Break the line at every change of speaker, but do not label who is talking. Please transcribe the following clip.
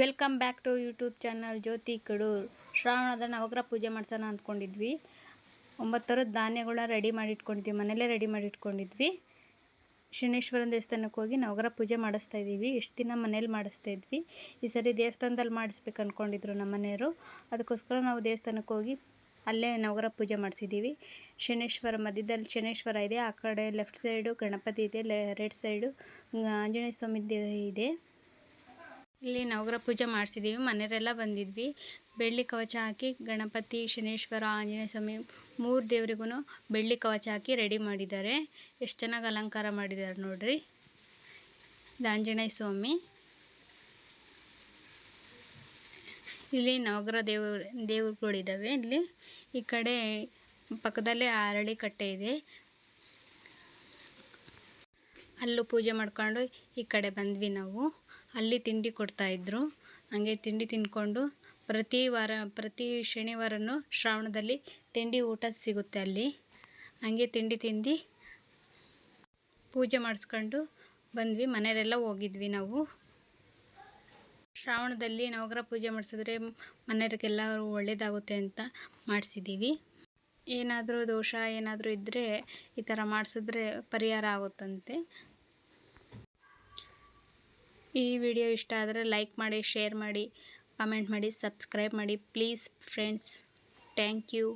Welcome back to YouTube channel Jyothi Kadur. ಶ್ರಾವಣದ ನವಗ್ರಹ ಪೂಜೆ ಮಾಡ್ಸೋಣ ಅಂದ್ಕೊಂಡಿದ್ವಿ. ಒಂಬತ್ತರದ ಧಾನ್ಯಗಳನ್ನ ರೆಡಿ ಮಾಡಿ ಇಟ್ಕೊಂಡಿದ್ವಿ ಮನೇಲೇ ರೆಡಿ ಮಾಡಿ ಇಟ್ಕೊಂಡಿದ್ವಿ ಶನೇಶ್ವರನ ದೇವಸ್ಥಾನಕ್ಕೆ ಹೋಗಿ ನವಗ್ರಹ ಪೂಜೆ ಮಾಡಿಸ್ತಾ ಇದ್ದೀವಿ. ಎಷ್ಟು ದಿನ ಮನೇಲಿ ಮಾಡಿಸ್ತಾ ಇದ್ವಿ. ಈ ಸರಿ ದೇವಸ್ಥಾನದಲ್ಲಿ ಮಾಡಿಸ್ಬೇಕು ಅಂದ್ಕೊಂಡಿದ್ರು ನಮ್ಮ ಮನೆಯವರು. ಅದಕ್ಕೋಸ್ಕರ ನಾವು ದೇವಸ್ಥಾನಕ್ಕೆ ಹೋಗಿ ಅಲ್ಲೇ ನವಗ್ರಹ ಪೂಜೆ ಮಾಡಿಸಿದ್ದೀವಿ. ಶನೇಶ್ವರ ಮಧ್ಯದಲ್ಲಿ ಶನೇಶ್ವರ ಇದೆ, ಆ ಕಡೆ ಲೆಫ್ಟ್ ಸೈಡು ಗಣಪತಿ ಇದೆ ರೈಟ್ ಸೈಡು ಆಂಜನೇಯ ಸ್ವಾಮಿ ಇದೆ. ಇಲ್ಲಿ ನವಗ್ರಹ ಪೂಜೆ ಮಾಡಿಸಿದ್ದೀವಿ ಮನೆಯವರೆಲ್ಲ ಬಂದಿದ್ವಿ. ಬೆಳ್ಳಿ ಕವಚ ಹಾಕಿ ಗಣಪತಿ, ಶನೇಶ್ವರ, ಆಂಜನೇಯ ಸ್ವಾಮಿ ಮೂರು ದೇವರಿಗೂ ಬೆಳ್ಳಿ ಕವಚ ಹಾಕಿ ರೆಡಿ ಮಾಡಿದ್ದಾರೆ. ಎಷ್ಟು ಚೆನ್ನಾಗಿ ಅಲಂಕಾರ ಮಾಡಿದ್ದಾರೆ ನೋಡ್ರಿ. ಇದು ಆಂಜನೇಯ ಸ್ವಾಮಿ. ಇಲ್ಲಿ ನವಗ್ರಹ ದೇವರು, ದೇವ್ರುಗಳಿದ್ದಾವೆ ಇಲ್ಲಿ. ಈ ಕಡೆ ಪಕ್ಕದಲ್ಲೇ ಅರಳಿ ಕಟ್ಟೆ ಇದೆ. ಅಲ್ಲೂ ಪೂಜೆ ಮಾಡ್ಕೊಂಡು ಈ ಕಡೆ ಬಂದ್ವಿ ನಾವು. ಅಲ್ಲಿ ತಿಂಡಿ ಕೊಡ್ತಾಯಿದ್ರು ಹಾಗೆ ತಿಂಡಿ ತಿಂದ್ಕೊಂಡು ಪ್ರತಿ ವಾರ, ಪ್ರತಿ ಶನಿವಾರವೂ ಶ್ರಾವಣದಲ್ಲಿ ತಿಂಡಿ ಊಟ ಸಿಗುತ್ತೆ ಅಲ್ಲಿ. ಹಾಗೆ ತಿಂಡಿ ತಿಂದು ಪೂಜೆ ಮಾಡಿಸ್ಕೊಂಡು ಬಂದ್ವಿ. ಮನೆಯವರೆಲ್ಲ ಹೋಗಿದ್ವಿ ನಾವು. ಶ್ರಾವಣದಲ್ಲಿ ನವಗ್ರಹ ಪೂಜೆ ಮಾಡಿಸಿದ್ರೆ ಮನೆಯವ್ರಿಗೆಲ್ಲರೂ ಒಳ್ಳೆಯದಾಗುತ್ತೆ ಅಂತ ಮಾಡಿಸಿದ್ದೀವಿ. ಏನಾದರೂ ದೋಷ ಏನಾದರೂ ಇದ್ದರೆ ಈ ಥರ ಮಾಡಿಸಿದ್ರೆ ಪರಿಹಾರ ಆಗುತ್ತಂತೆ. ಈ ವಿಡಿಯೋ ಇಷ್ಟ ಆದರೆ ಲೈಕ್ ಮಾಡಿ, ಶೇರ್ ಮಾಡಿ ಕಮೆಂಟ್ ಮಾಡಿ ಸಬ್ಸ್ಕ್ರೈಬ್ ಮಾಡಿ. Please friends thank you